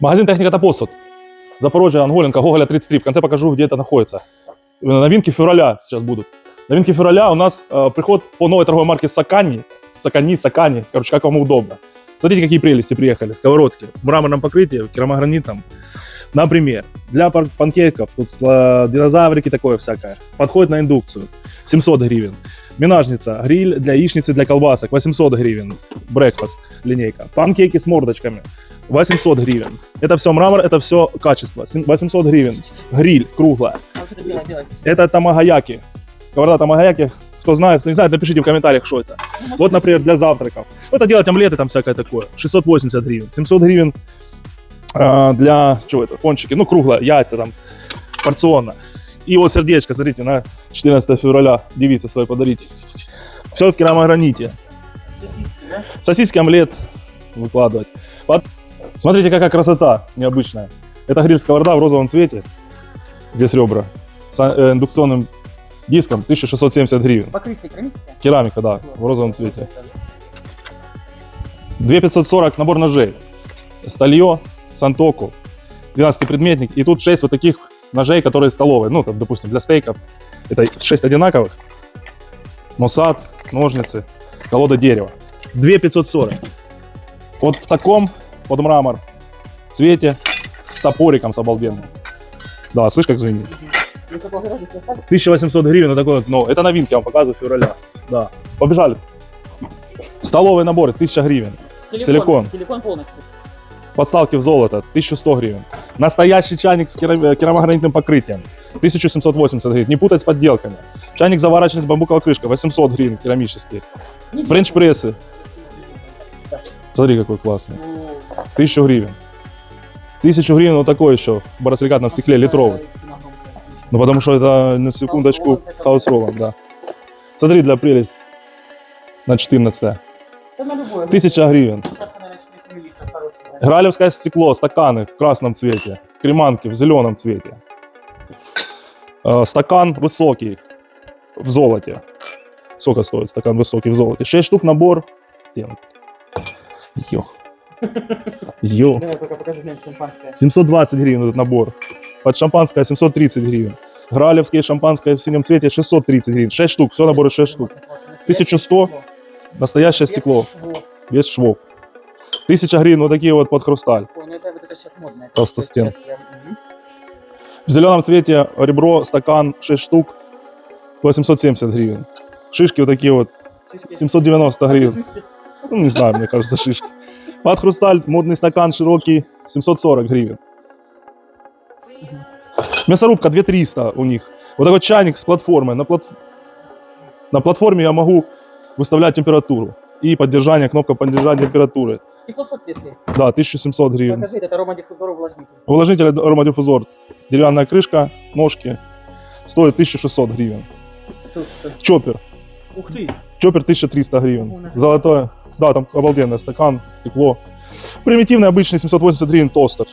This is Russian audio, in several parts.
Магазин техника это посуд. Запорожье, Анголенко, Гоголя 33. В конце покажу, где это находится. Новинки февраля сейчас будут. Новинки февраля у нас э, приход по новой торговой марке Сакани. Сакани, Сакани. Короче, как вам удобно. Смотрите, какие прелести приехали. Сковородки в мраморном покрытии, керамогранитном. Например, для пан- панкейков, тут динозаврики такое всякое. Подходит на индукцию. 700 гривен. Минажница, гриль для яичницы, для колбасок. 800 гривен. Брекфаст, линейка. Панкейки с мордочками. 800 гривен. Это все мрамор, это все качество. Сем- 800 гривен. Гриль круглая. Это тамагаяки. Сковорода тамагаяки. Кто знает, кто не знает, напишите в комментариях, что это. Вот, например, для завтраков. Это делать омлеты, там всякое такое. 680 гривен. 700 гривен а, для, что это, пончики, ну, круглое, яйца там, порционно. И вот сердечко, смотрите, на 14 февраля девице своей подарить. Все в керамограните. Сосиски, да? Сосиски, омлет выкладывать. Под- Смотрите, какая красота необычная. Это гриль сковорода в розовом цвете. Здесь ребра. С э, индукционным диском 1670 гривен. Покрытие керамическое? Керамика, да, в розовом цвете. 2540 набор ножей. Сталье, сантоку, 12-предметник. И тут 6 вот таких ножей, которые столовые. Ну, там, допустим, для стейков. Это 6 одинаковых. Мосад, ножницы, колода дерева. 2540. Вот в таком под мрамор цвете с топориком с обалденным. Да, слышь, как звенит. Высокогородный состав. 1800 гривен, вот такой ну, это новинки, я вам показываю февраля. Да. Побежали. Столовые наборы, 1000 гривен. Силикон. Силикон полностью. Подставки в золото, 1100 гривен. Настоящий чайник с э, керамогранитным покрытием, 1780 гривен. Не путать с подделками. Чайник заворачиваемый с бамбуковой крышкой, 800 гривен керамический. Френч-прессы. Смотри, какой классный. 1000 гривен. 1000 гривен вот такой еще, в боросиликатном стекле, литровый. Ну, потому что это, на секундочку, хаус роллом, да. Смотри, для прелесть на 14 Да на любое. Тысяча гривен. Гралевское стекло, стаканы в красном цвете, креманки в зеленом цвете. Э, Стакан высокий в золоте. Сколько стоит стакан высокий в золоте? 6 штук набор. Йо. Йо. Давай только покажи мне шампанское. 720 гривен этот набор. Под шампанское 730 гривен. Гралевские шампанское в синем цвете 630 гривен. 6 штук, все наборы 6 штук. 1100. Настоящее стекло, без швов. 1000 гривен вот такие вот под хрусталь. Ой, ну это вот это сейчас модно. Это Просто сейчас стен. я- мгм. В зеленом цвете ребро, стакан 6 штук, 870 гривен. Шишки вот такие вот, Шишки. 790 гривен. Шишки. Ну, не знаю, мне кажется, шишки. Под хрусталь, модный стакан широкий, 740 гривен. Мясорубка 2300 у них. Вот такой чайник с платформой. На, плат... на платформе я могу выставлять температуру. И поддержание, кнопка поддержания температуры. Стекло с подсветкой. Да, 1700 гривен. Покажи, это аромадиффузор увлажнитель. Увлажнитель аромадиффузор. Деревянная крышка, ножки. Стоит 1600 гривен. Тут что? Чоппер. Ух ты! Чоппер 1300 О, гривен. наш Золотое. Да, там обалденный стакан, стекло. Примитивный обычный 780 гривен тостер.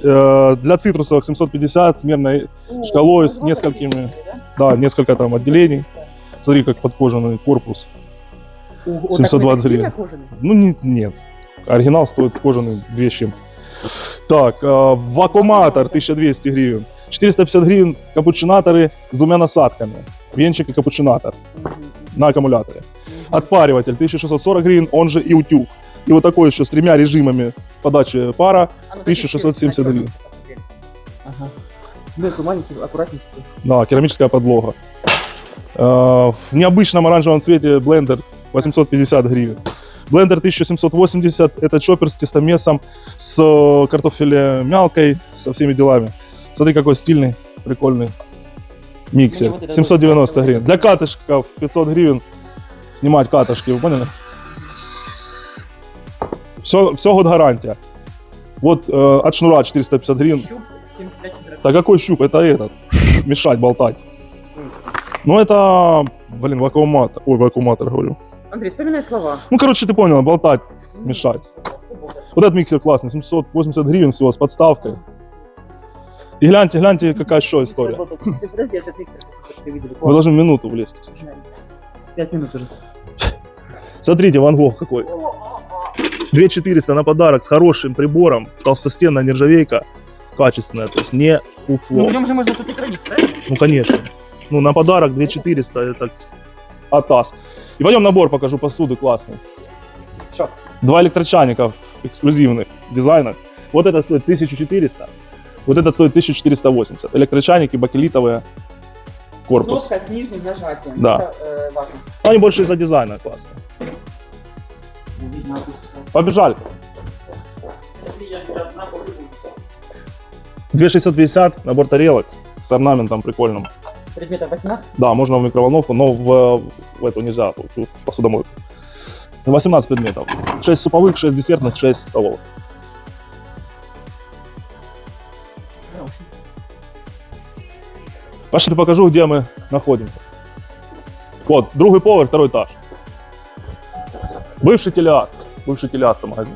Э, Для цитрусовых 750 с мерной, О, Шкалой с ну, несколькими. да? да, несколько там отделений. Смотри, как подкожаный корпус. О, о, 720 такой гривен. Ну, не- нет. Оригинал стоит кожаный 2 с чем-то. Так, э, вакууматор 1200 гривен. 450 гривен капучинаторы с двумя насадками. Венчик и капучинатор на аккумуляторе. Отпариватель 1640 гривен, он же и утюг. И вот такой еще с тремя режимами подачи пара. А, ну, 1670 гривен. Ага. Ну, такой маленький, аккуратненький. Да, керамическая подлога. Э, В необычном оранжевом цвете блендер 850 гривен. Блендер 1780 это чоппер с тестомесом, с э, картофелем мялкой, со всеми делами. Смотри, какой стильный, прикольный миксер. Мне вот это 790 вот- гривен. Для катышков 500 гривен снимать катышки, вы поняли? Все, все год гарантия. Вот э, от шнура 450 гривен. Щуп, 75 температур. Да какой щуп? Это этот. Мешать, болтать. Ну это, блин, вакууматор. Ой, вакууматор говорю. Андрей, вспоминай слова. Ну, короче, ты понял, болтать, мешать. Вот этот миксер классный, 780 гривен всего с подставкой. И гляньте, гляньте, какая еще история. Подожди, этот миксер, как все видели. Вы должны минуту влезть. слушай. Пять минут уже. Смотрите, Ван Гог какой. 2400 на подарок с хорошим прибором, толстостенная нержавейка, качественная, то есть не Ну, фуфло. в нем же можно тут и хранить, правильно? Ну, конечно. Ну, на подарок 2400 это атас. И пойдем набор покажу посуды классный. Що? Два электрочайника эксклюзивных дизайнах. Вот это стоит 1400, вот это стоит 1480. Электрочайники бакелитовые, корпус. Кнопка с нижним нажатием. Да. Это, э, важно. Они больше из-за дизайна классно. Побежали. 2650, набор тарелок с орнаментом прикольным. Предметов 18? Да, можно в микроволновку, но в, в эту нельзя, в посудомойку. 18 предметов. 6 суповых, 6 десертных, 6 столовых. Пошли покажу, где мы находимся. Вот, другой поверх, второй этаж. Бывший телеас. Бывший телеас магазин.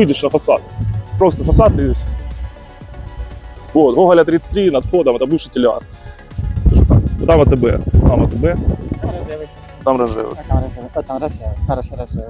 Выйдешь на фасад. Просто фасад и весь. Вот, Гоголя 33 над входом, это бывший так. Вот Там АТБ, там АТБ, Там рожевий. там Рожевый. А там рожевий. А там рожевий. Хороший рожевий.